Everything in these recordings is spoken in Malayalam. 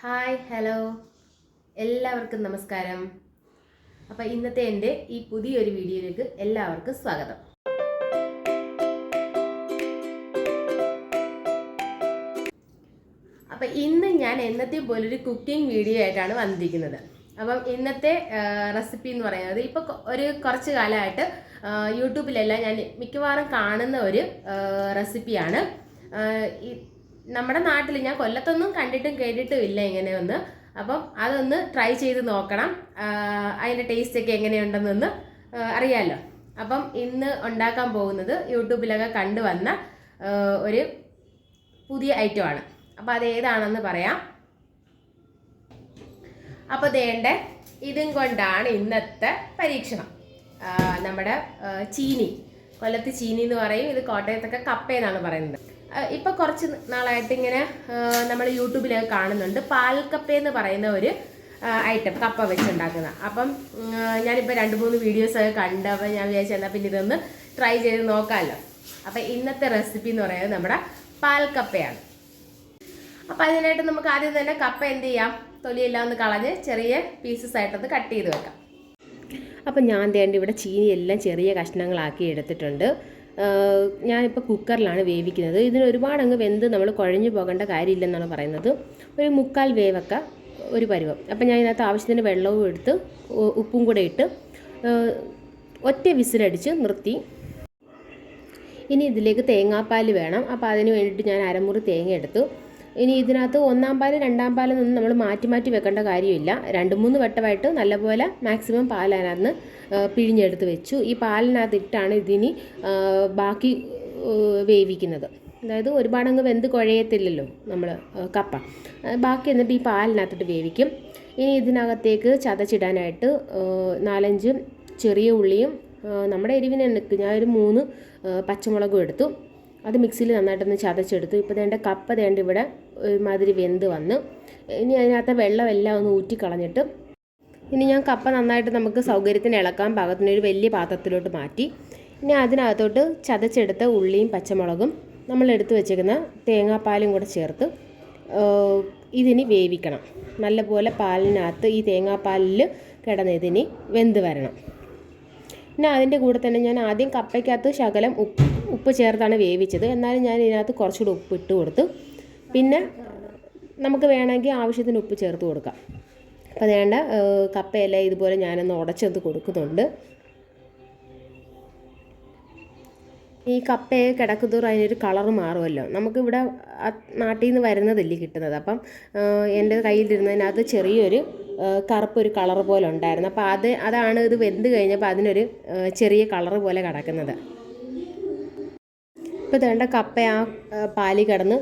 ഹായ് ഹലോ എല്ലാവർക്കും നമസ്കാരം. അപ്പോൾ ഇന്നത്തെ എന്റെ ഈ പുതിയൊരു വീഡിയോയിലേക്ക് എല്ലാവർക്കും സ്വാഗതം. അപ്പോൾ ഇന്ന് ഞാൻ എന്നത്തെ പോലൊരു കുക്കിംഗ് വീഡിയോ ആയിട്ടാണ് വന്നിരിക്കുന്നത്. അപ്പം ഇന്നത്തെ റെസിപ്പി എന്ന് പറയുന്നത് ഇപ്പോൾ ഒരു കുറച്ച് കാലമായിട്ട് യൂട്യൂബിലെല്ലാം ഞാൻ മിക്കവാറും കാണുന്ന ഒരു റെസിപ്പിയാണ് നമ്മുടെ നാട്ടിൽ ഞാൻ കൊല്ലത്തൊന്നും കണ്ടിട്ടും കേട്ടിട്ടും ഇല്ല ഇങ്ങനെയൊന്ന് അപ്പം അതൊന്ന് ട്രൈ ചെയ്ത് നോക്കണം. അതിന്റെ ടേസ്റ്റ് ഒക്കെ എങ്ങനെയുണ്ടെന്നൊന്ന് അറിയാമല്ലോ അപ്പം ഇന്ന് ഉണ്ടാക്കാൻ പോകുന്നത് യൂട്യൂബിലൊക്കെ കണ്ടുവന്ന വന്ന ഒരു പുതിയ ഐറ്റമാണ് അപ്പം അത് ഏതാണെന്ന് പറയാം. അപ്പോൾ ദേണ്ട ഇതും കൊണ്ടാണ് ഇന്നത്തെ പരീക്ഷണം. നമ്മുടെ ചീനി. കൊല്ലത്ത് ചീനി എന്ന് പറയും. ഇത് കോട്ടയത്തൊക്കെ കപ്പ എന്നാണ് പറയുന്നത്. ഇപ്പൊ കുറച്ച് നാളായിട്ട് ഇങ്ങനെ നമ്മൾ യൂട്യൂബിലൊക്കെ കാണുന്നുണ്ട്. പാൽക്കപ്പ എന്ന് പറയുന്ന ഒരു ഐറ്റം കപ്പ വെച്ചുണ്ടാക്കുന്ന. അപ്പം ഞാനിപ്പോൾ രണ്ട് മൂന്ന് വീഡിയോസ് ഒക്കെ കണ്ട് അപ്പം ഞാൻ വിചാരിച്ചു എന്നാൽ പിന്നെ ഇതൊന്ന് ട്രൈ ചെയ്ത് നോക്കാമല്ലോ അപ്പം ഇന്നത്തെ റെസിപ്പി എന്ന് പറയുന്നത് നമ്മുടെ പാൽക്കപ്പയാണ്. അപ്പം അതിനായിട്ട് നമുക്ക് ആദ്യം തന്നെ കപ്പ എന്ത് ചെയ്യാം? തൊലിയെല്ലാം ഒന്ന് കളഞ്ഞ് ചെറിയ പീസസ് ആയിട്ടൊന്ന് കട്ട് ചെയ്ത് വെക്കാം. അപ്പം ഞാൻ തേണ്ട ഇവിടെ ചീനിയെല്ലാം ചെറിയ കഷ്ണങ്ങളാക്കി എടുത്തിട്ടുണ്ട്. ഞാനിപ്പോൾ കുക്കറിലാണ് വേവിക്കുന്നത്. ഇതിന് ഒരുപാട് അങ്ങ് വെന്ത് നമ്മൾ കുഴഞ്ഞു പോകേണ്ട കാര്യമില്ലെന്നാണ് പറയുന്നത്. ഒരു മുക്കാൽ വേവൊക്കെ ഒരു പരുവം. അപ്പം ഞാൻ ഇതിനകത്ത് ആവശ്യത്തിന് വെള്ളവും എടുത്ത് ഉപ്പും കൂടെ ഇട്ട് ഒറ്റ വിസിലടിച്ച് നിർത്തി. ഇനി ഇതിലേക്ക് തേങ്ങാപ്പാൽ വേണം. അപ്പോൾ അതിന് വേണ്ടിയിട്ട് ഞാൻ അരമുറി തേങ്ങ എടുത്തു. ഇനി ഇതിനകത്ത് ഒന്നാം പാൽ രണ്ടാം പാലൊന്നും നമ്മൾ മാറ്റി മാറ്റി വെക്കേണ്ട കാര്യമില്ല. രണ്ട് മൂന്ന് വട്ടമായിട്ട് നല്ലപോലെ മാക്സിമം പാൽ അതിനകത്ത് പിഴിഞ്ഞെടുത്ത് വെച്ചു. ഈ പാലിനകത്ത് ഇട്ടാണ് ഇതിനി ബാക്കി വേവിക്കുന്നത്. അതായത് ഒരുപാടങ്ങ് വെന്ത് കുഴയത്തില്ലല്ലോ നമ്മൾ കപ്പ. ബാക്കി എന്നിട്ട് ഈ പാലിനകത്തിട്ട് വേവിക്കും. ഇനി ഇതിനകത്തേക്ക് ചതച്ചിടാനായിട്ട് നാലഞ്ച് ചെറിയ ഉള്ളിയും നമ്മുടെ എരിവിന് ഞാനൊരു മൂന്ന് പച്ചമുളകും എടുത്തു. അത് മിക്സിയിൽ നന്നായിട്ടൊന്ന് ചതച്ചെടുത്തു. ഇപ്പോൾ ദേണ്ട കപ്പ ദേണ്ട ഇവിടെ ഒരുമാതിരി വെന്ത് വന്ന്. ഇനി അതിനകത്ത് വെള്ളമെല്ലാം ഒന്ന് ഊറ്റിക്കളഞ്ഞിട്ട് ഇനി ഞാൻ കപ്പ നന്നായിട്ട് നമുക്ക് സൗകര്യത്തിന് ഇളക്കാൻ പാകത്തിന് ഒരു വലിയ പാത്രത്തിലോട്ട് മാറ്റി. ഇനി അതിനകത്തോട്ട് ചതച്ചെടുത്ത ഉള്ളിയും പച്ചമുളകും നമ്മൾ എടുത്തു വെച്ചേക്കുന്ന തേങ്ങാപ്പാലും കൂടെ ചേർത്ത് ഇതിന് വേവിക്കണം. നല്ലപോലെ പാലിനകത്ത് ഈ തേങ്ങാപ്പാലിൽ കിടന്ന് ഇതിനി വെന്ത് വരണം. പിന്നെ അതിന്റെ കൂടെ തന്നെ ഞാൻ ആദ്യം കപ്പയ്ക്കകത്ത് ശകലം ഉപ്പ് ഉപ്പ് ചേർത്താണ് വേവിച്ചത്. എന്നാലും ഞാൻ ഇതിനകത്ത് കുറച്ചുകൂടി ഉപ്പ് ഇട്ട് കൊടുത്തു. പിന്നെ നമുക്ക് വേണമെങ്കിൽ ആവശ്യത്തിന് ഉപ്പ് ചേർത്ത് കൊടുക്കാം. അപ്പോൾ വേണ്ട കപ്പയെല്ലാം ഇതുപോലെ ഞാനൊന്ന് ഉടച്ചത് കൊടുക്കുന്നുണ്ട്. ഈ കപ്പയെ കിടക്കുന്നതോറും അതിനൊരു കളർ മാറുമല്ലോ. നമുക്കിവിടെ നാട്ടിൽ നിന്ന് വരുന്നതല്ലേ കിട്ടുന്നത്. അപ്പം എന്റെ കയ്യിലിരുന്നതിനകത്ത് ചെറിയൊരു കറുപ്പൊരു കളർ പോലെ ഉണ്ടായിരുന്നു. അപ്പോൾ അത് അതാണ് ഇത് വെന്ത് കഴിഞ്ഞപ്പോൾ അതിനൊരു ചെറിയ കളർ പോലെ കിടക്കുന്നത്. ഇപ്പോൾ തേണ്ട കപ്പ ആ പാലിൽ കിടന്ന്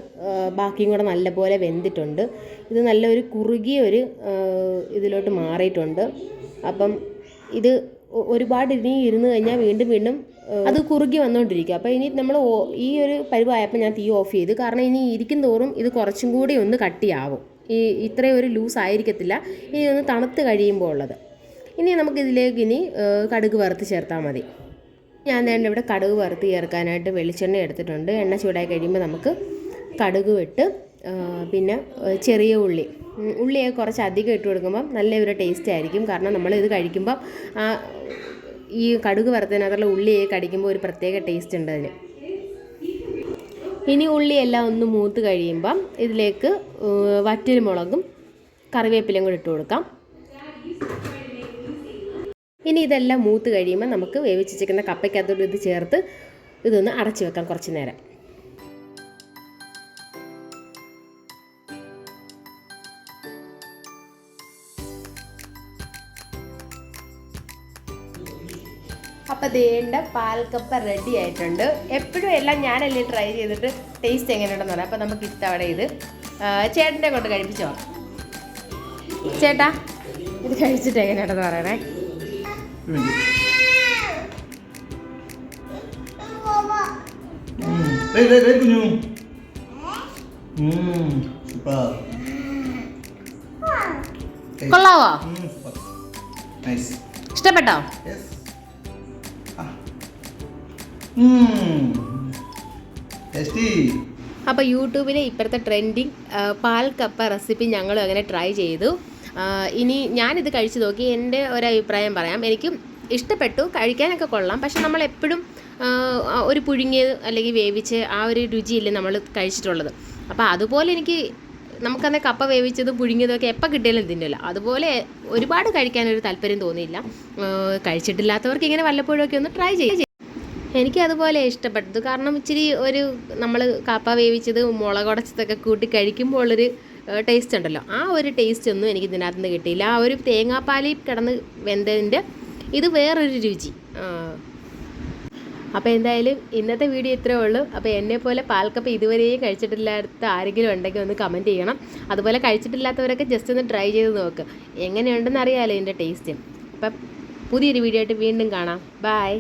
ബാക്കിയും കൂടെ നല്ലപോലെ വെന്തിട്ടുണ്ട്. ഇത് നല്ലൊരു കുറുകിയ ഒരു ഇതിലോട്ട് മാറിയിട്ടുണ്ട്. അപ്പം ഇത് ഒരുപാട് ഇനി ഇരുന്ന് കഴിഞ്ഞാൽ വീണ്ടും വീണ്ടും അത് കുറുകി വന്നുകൊണ്ടിരിക്കും അപ്പോൾ ഇനി നമ്മൾ ഈ ഒരു പരിവായപ്പോൾ ഞാൻ തീ ഓഫ് ചെയ്തു കാരണം ഇനി ഇരിക്കും തോറും ഇത് കുറച്ചും കൂടി ഒന്ന് കട്ടിയാവും. ഈ ഇത്രയും ഒരു ലൂസ് ആയിരിക്കത്തില്ല. ഇനി ഒന്ന് തണുത്ത് കഴിയുമ്പോൾ ഉള്ളത്. ഇനി നമുക്കിതിലേക്ക് ഇനി കടുക് വറുത്ത് ചേർത്താൽ മതി. ഞാൻ തന്നെ ഇവിടെ കടുക് വറുത്ത് ചേർക്കാനായിട്ട് വെളിച്ചെണ്ണ എടുത്തിട്ടുണ്ട്. എണ്ണ ചൂടായി കഴിയുമ്പോൾ നമുക്ക് കടുക് ഇട്ട് പിന്നെ ചെറിയ ഉള്ളി. ഉള്ളിയൊക്കെ കുറച്ച് അധികം ഇട്ട് കൊടുക്കുമ്പം നല്ല ഒരു ടേസ്റ്റ് ആയിരിക്കും. കാരണം നമ്മൾ ഇത് കഴിക്കുമ്പോൾ ആ ഈ കടുക് വറുത്തതിനകത്തുള്ള ഉള്ളിയൊക്കെ കടിക്കുമ്പോൾ ഒരു പ്രത്യേക ടേസ്റ്റ് ഉണ്ട് അതിന്. ഇനി ഉള്ളിയെല്ലാം ഒന്ന് മൂത്ത് കഴിയുമ്പം ഇതിലേക്ക് വറ്റൽ മുളകും കറിവേപ്പിലയും കൂടി ഇട്ട് കൊടുക്കാം. ഇനി ഇതെല്ലാം മൂത്ത് കഴിയുമ്പോൾ നമുക്ക് വേവിച്ച് വെച്ചിരിക്കുന്ന കപ്പയ്ക്കകത്തോട്ട് ഇത് ചേർത്ത് ഇതൊന്ന് അടച്ചു വെക്കാം കുറച്ച് നേരം. അപ്പം ദേണ്ട പാൽക്കപ്പ റെഡി ആയിട്ടുണ്ട്. എപ്പോഴും എല്ലാം ഞാനല്ലേ ട്രൈ ചെയ്തിട്ട് ടേസ്റ്റ് എങ്ങനെയുണ്ടെന്ന് പറയാം അപ്പം നമുക്ക് ഇത്തവണ ഇത് ചേട്ടന്റെ കൊണ്ട് കഴിപ്പിച്ചോ ചേട്ടാ ഇത് കഴിച്ചിട്ട് എങ്ങനെയുണ്ടെന്ന് പറയണേ. Super. കൊള്ളാവോ. ഇഷ്ടപ്പെട്ടോ. അപ്പോൾ യൂട്യൂബിലെ ഇപ്പോഴത്തെ ട്രെൻഡിങ് പാൽ കപ്പ റെസിപ്പി ഞങ്ങളും അങ്ങനെ ട്രൈ ചെയ്തു. ഇനി ഞാനിത് കഴിച്ചു നോക്കി എന്റെ ഒരു അഭിപ്രായം പറയാം. എനിക്ക് ഇഷ്ടപ്പെട്ടു കഴിക്കാനൊക്കെ കൊള്ളാം. പക്ഷെ നമ്മൾ എപ്പോഴും ഒരു പുഴുങ്ങിയത് അല്ലെങ്കിൽ വേവിച്ച് ആ ഒരു രുചിയില്ലേ നമ്മൾ കഴിച്ചിട്ടുള്ളത്. അപ്പോൾ അതുപോലെ എനിക്ക് നമുക്കന്ന് കപ്പ വേവിച്ചതും പുഴുങ്ങിയതൊക്കെ എപ്പോൾ കിട്ടിയാലും തിന്നില്ല അതുപോലെ ഒരുപാട് കഴിക്കാനൊരു താല്പര്യം തോന്നിയില്ല. കഴിച്ചിട്ടില്ലാത്തവർക്ക് ഇങ്ങനെ വല്ലപ്പോഴൊക്കെ ഒന്ന് ട്രൈ ചെയ്യും. എനിക്ക് അതുപോലെ ഇഷ്ടപ്പെട്ടത്. കാരണം ഇച്ചിരി ഒരു നമ്മൾ കപ്പ വേവിച്ചത് മുളകുടച്ചതൊക്കെ കൂട്ടി കഴിക്കുമ്പോൾ ഉള്ളൊരു ടേസ്റ്റ് ഉണ്ടല്ലോ. ആ ഒരു ടേസ്റ്റ് ഒന്നും എനിക്ക് ഇതിനകത്ത് നിന്ന് കിട്ടിയില്ല. ആ ഒരു തേങ്ങാപ്പാലിൽ കിടന്ന് വെന്തതിന്റെ ഇത് വേറൊരു രുചി. അപ്പോൾ എന്തായാലും ഇന്നത്തെ വീഡിയോ ഇത്രേ ഉള്ളൂ. അപ്പോൾ എന്നെ പോലെ പാൽക്കപ്പ ഇതുവരെയും കഴിച്ചിട്ടില്ലാത്ത ആരെങ്കിലും ഉണ്ടെങ്കിൽ ഒന്ന് കമന്റ് ചെയ്യണം. അതുപോലെ കഴിച്ചിട്ടില്ലാത്തവരൊക്കെ ജസ്റ്റ് ഒന്ന് ട്രൈ ചെയ്ത് നോക്ക്. എങ്ങനെയുണ്ടെന്ന് അറിയാമല്ലോ ഇതിന്റെ ടേസ്റ്റ് അപ്പം പുതിയൊരു വീഡിയോ ആയിട്ട് വീണ്ടും കാണാം. ബായ്